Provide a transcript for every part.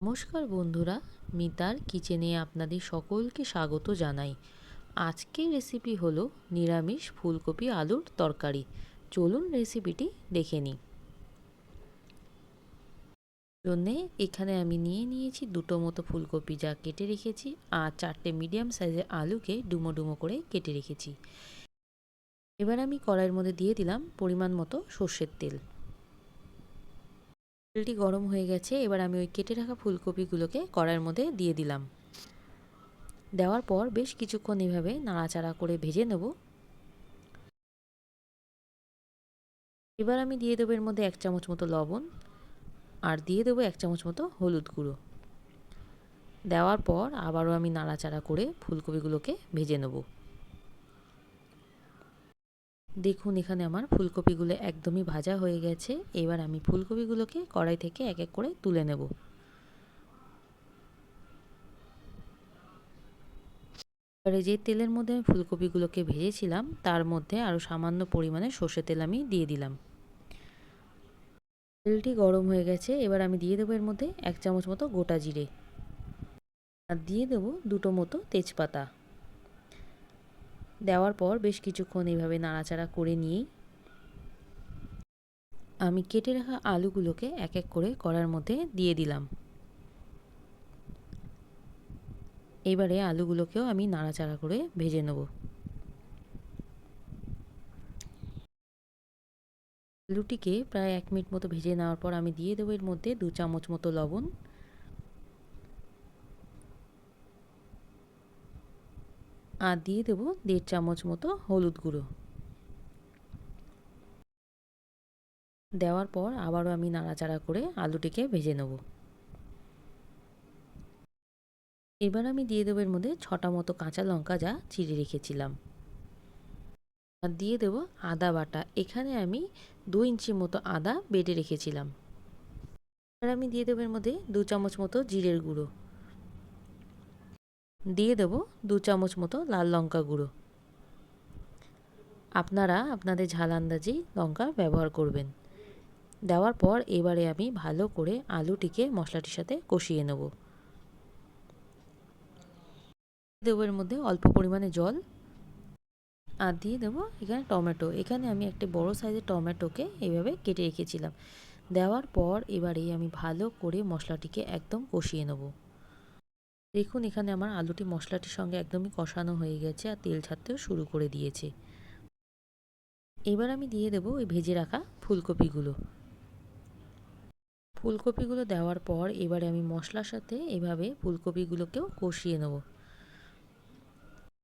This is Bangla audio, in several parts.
নমস্কার বন্ধুরা, মিতার কিচেনে আপনাদের সকলকে স্বাগত জানাই। আজকের রেসিপি হলো নিরামিষ ফুলকপি আলুর তরকারি। চলুন রেসিপিটি দেখে নিই। জন্যে এখানে আমি নিয়ে নিয়েছি দুটো মতো ফুলকপি যা কেটে রেখেছি আর চারটে মিডিয়াম সাইজের আলুকে ডুমো ডুমো করে কেটে রেখেছি। এবার আমি কড়াইয়ের মধ্যে দিয়ে দিলাম পরিমাণ মতো সর্ষের তেল। তেলটি গরম হয়ে গেছে, এবার আমি ওই কেটে রাখা ফুলকপিগুলোকে কড়াইয়ের মধ্যে দিয়ে দিলাম। দেওয়ার পর বেশ কিছুক্ষণ এভাবে নাড়াচাড়া করে ভেজে নেব। এবার আমি দিয়ে দেবো এর মধ্যে এক চামচ মতো লবণ আর দিয়ে দেবো এক চামচ মতো হলুদ গুঁড়ো। দেওয়ার পর আবারও আমি নাড়াচাড়া করে ফুলকপিগুলোকে ভেজে নেব। দেখুন, এখানে আমার ফুলকপিগুলো একদমই ভাজা হয়ে গেছে। এবার আমি ফুলকপিগুলোকে কড়াই থেকে এক এক করে তুলে নেব। এবারে যে তেলের মধ্যে আমি ফুলকপিগুলোকে ভেজেছিলাম, তার মধ্যে আরও সামান্য পরিমাণে সর্ষে তেল আমি দিয়ে দিলাম। তেলটি গরম হয়ে গেছে, এবার আমি দিয়ে দেবো এর মধ্যে এক চামচ মতো গোটা জিরে। আর দিয়ে দেবো দুটো মতো তেজপাতা। দেওয়ার পর বেশ কিছুক্ষণ এইভাবে নাড়াচাড়া করে নিয়েই আমি কেটে রাখা আলুগুলোকে এক এক করে কড়ার মধ্যে দিয়ে দিলাম। এবারে আলুগুলোকেও আমি নাড়াচাড়া করে ভেজে নেব। আলুটিকে প্রায় এক মিনিট মতো ভেজে নেওয়ার পর আমি দিয়ে দেবো এর মধ্যে দু চামচ মতো লবণ আর দিয়ে দেবো দেড় চামচ মতো হলুদ গুঁড়ো। দেওয়ার পর আবারও আমি নাড়াচাড়া করে আলুটিকে ভেজে নেব। এবার আমি দিয়ে দেবো এর মধ্যে ছটা মতো কাঁচা লঙ্কা যা চিড়ে রেখেছিলাম। আর দিয়ে দেবো আদা বাটা। এখানে আমি দু ইঞ্চি মতো আদা বেটে রেখেছিলাম। আর আমি দিয়ে দেবো এর মধ্যে দু চামচ মতো জিরের গুঁড়ো। দিয়ে দেব দু চামচ মতো লাল লঙ্কা গুঁড়ো। আপনারা আপনাদের ঝাল আন্দাজি লঙ্কা ব্যবহার করবেন। দেওয়ার পর এবারে আমি ভালো করে আলুটিকে মশলাটির সাথে কষিয়ে নেব। দেবো এর মধ্যে অল্প পরিমাণে জল। আর দিয়ে দেবো এখানে টমেটো। এখানে আমি একটি বড় সাইজের টমেটোকে এইভাবে কেটে রেখেছিলাম। দেওয়ার পর এবারে আমি ভালো করে মশলাটিকে একদম কষিয়ে নেব। দেখুন, এখানে আমার আলুটি মশলাটির সঙ্গে একদমই কষানো হয়ে গেছে আর তেল ছাড়তেও শুরু করে দিয়েছে। এবার আমি দিয়ে দেবো ওই ভেজে রাখা ফুলকপিগুলো। ফুলকপিগুলো দেওয়ার পর এবারে আমি মশলার সাথে এভাবে ফুলকপিগুলোকেও কষিয়ে নেব।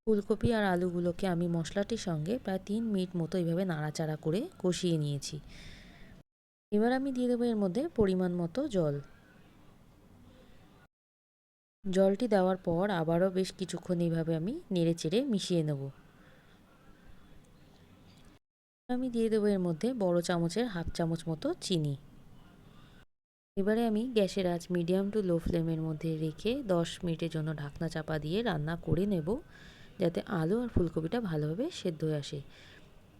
ফুলকপি আর আলুগুলোকে আমি মশলাটির সঙ্গে প্রায় তিন মিনিট মতো এইভাবে নাড়াচাড়া করে কষিয়ে নিয়েছি। এবার আমি দিয়ে দেবো এর মধ্যে পরিমাণ মতো জল। জলটি দেওয়ার পর আবারও বেশ কিছুক্ষণ এইভাবে আমি নেড়ে চেড়ে মিশিয়ে নেব। আমি দিয়ে দেবো এর মধ্যে বড় চামচের হাফ চামচ মতো চিনি। এবারে আমি গ্যাসের আঁচ মিডিয়াম টু লো ফ্লেমের মধ্যে রেখে দশ মিনিটের জন্য ঢাকনা চাপা দিয়ে রান্না করে নেব, যাতে আলু আর ফুলকপিটা ভালোভাবে সেদ্ধ হয়ে আসে।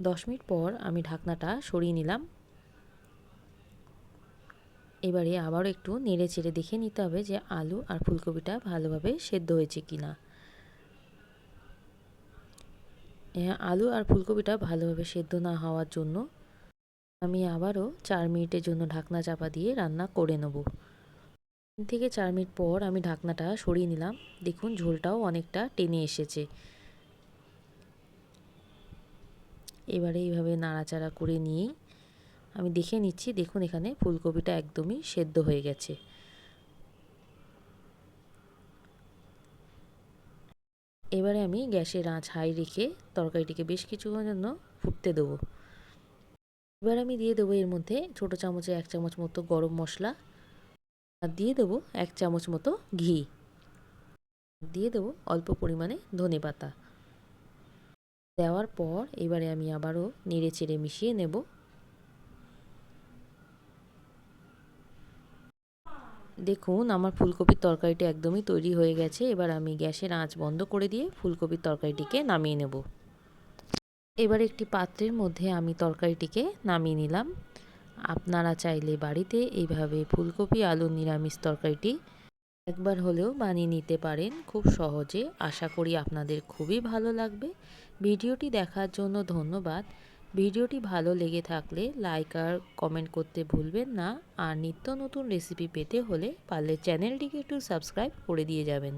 দশ মিনিট পর আমি ঢাকনাটা সরিয়ে নিলাম। এবারে আবারও একটু নেড়ে চেড়ে দেখে নিতে হবে যে আলু আর ফুলকপিটা ভালোভাবে সেদ্ধ হয়েছে কি না আলু আর ফুলকপিটা ভালোভাবে সেদ্ধ না হওয়ার জন্য আমি আবারও চার মিনিটের জন্য ঢাকনা চাপা দিয়ে রান্না করে নেব। তিন থেকে চার মিনিট পর আমি ঢাকনাটা সরিয়ে নিলাম। দেখুন, ঝোলটাও অনেকটা টেনে এসেছে। এবারে এইভাবে নাড়াচাড়া করে নিয়েই আমি দেখে নিচ্ছি, দেখুন এখানে ফুলকপিটা একদমই সেদ্ধ হয়ে গেছে। এবারে আমি গ্যাসের আঁচ হাই রেখে তরকারিটিকে বেশ কিছুক্ষণের জন্য ফুটতে দেবো। এবার আমি দিয়ে দেবো এর মধ্যে ছোটো চামচে এক চামচ মতো গরম মশলা, আর দিয়ে দেবো এক চামচ মতো ঘি। দিয়ে দেবো অল্প পরিমাণে ধনে পাতা। দেওয়ার পর এবারে আমি আবারও নেড়ে চেড়ে মিশিয়ে নেব। দেখুন, আমার ফুলকপির তরকারিটা একদমই তৈরি হয়ে গেছে। এবার আমি গ্যাসের আঁচ বন্ধ করে দিয়ে ফুলকপির তরকারিটিকে নামিয়ে নেব। এবার একটি পাত্রের মধ্যে আমি তরকারিটিকে নামিয়ে নিলাম। আপনারা চাইলে বাড়িতে এইভাবে ফুলকপি আলু নিরামিষ তরকারিটি একবার হলেও বানিয়ে নিতে পারেন। খুব সহজে। আশা করি আপনাদের খুবই ভালো লাগবে। ভিডিওটি দেখার জন্য ধন্যবাদ। ভিডিওটি ভালো লেগে থাকলে লাইক আর কমেন্ট করতে ভুলবেন না। আর নিত্য নতুন রেসিপি পেতে হলে পারলে চ্যানেলটিকে একটু সাবস্ক্রাইব করে দিয়ে যাবেন।